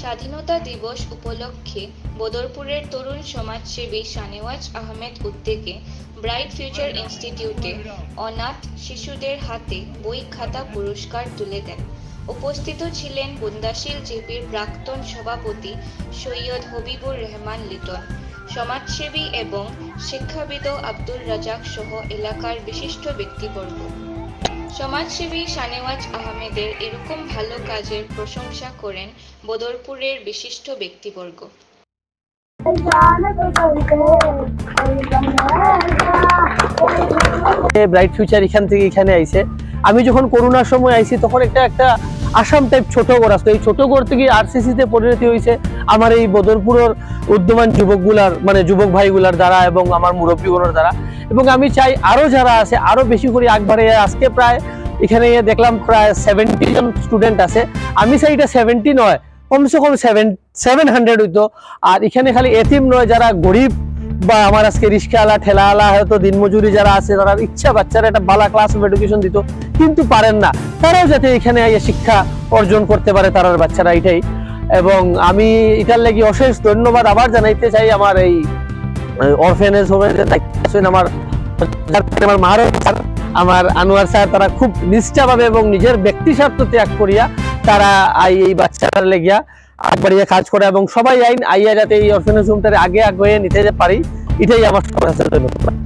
স্বাধীনতা দিবস উপলক্ষে বদরপুরের তরুণ সমাজসেবী শানেওয়াজ আহমেদ উদ্যোগে ব্রাইট ফিউচার ইনস্টিটিউটে অনাথ শিশুদের হাতে বই খাতা পুরস্কার তুলে দেন। উপস্থিত ছিলেন বুন্দাশীল জেপির প্রাক্তন সভাপতি সৈয়দ হবিবুর রহমান লিটন। সমাজসেবী এবং শিক্ষাবিদ আব্দুল রাজাক সহ এলাকার বিশিষ্ট ব্যক্তিবর্গ। সমাজসেবী শানেওয়াজ আহমেদের এরকম ভালো কাজের প্রশংসা করেন বদরপুরের বিশিষ্ট ব্যক্তিবর্গ। ব্রাইট ফিউচার এখান থেকে এখানে আইছে। আমি যখন করোনার সময় আইছি, তখন একটা একটা আসাম টাইপ ছোট ঘর আসতো। এই ছোট ঘর থেকে আরসিসি তে পরিণতি হয়েছে আমার এই বদরপুরের উদ্যমান যুবকগুলার মানে যুবক ভাইগুলার দ্বারা এবং আমার মুরব্বীগুলোর দ্বারা। এবং আমি চাই আরও যারা আছে, আরও বেশি করে আগবাড়ে আজকে প্রায় এখানে দেখলাম প্রায় সেভেন্টি জন স্টুডেন্ট আছে। আমি চাই এটা সেভেন্টি নয়, কমসে কম সেভেন সেভেন হান্ড্রেড হইতো। আর এখানে খালি এতিম নয়, যারা গরিব বা আমার আজকে রিক্সাওয়ালা ঠেলাওয়ালা, হয়তো দিনমজুরি যারা আছে, তারা ইচ্ছা বাচ্চারা একটা বালা ক্লাস অফ এডুকেশন দিত, কিন্তু পারেন না। তারাও যাতে এখানে শিক্ষা অর্জন করতে পারে তারার বাচ্চারা এটাই। এবং আমি এটার লাগি অশেষ ধন্যবাদ আবার জানাইতে চাই আমার এই অরফেনেজ আছেন আমার আমার আমার আনোয়ার স্যার তারা খুব নিষ্ঠাভাবে এবং নিজের ব্যক্তি স্বার্থ ত্যাগ করিয়া তারা আই এই বাচ্চাটার লেগিয়া আগবাড়িয়া কাজ করে এবং সবাই আইন আইয়া যাতে এই অরফেনেজ হোমটারে আগে আগে নিতে পারি, এটাই আমার সবার ধন্যবাদ।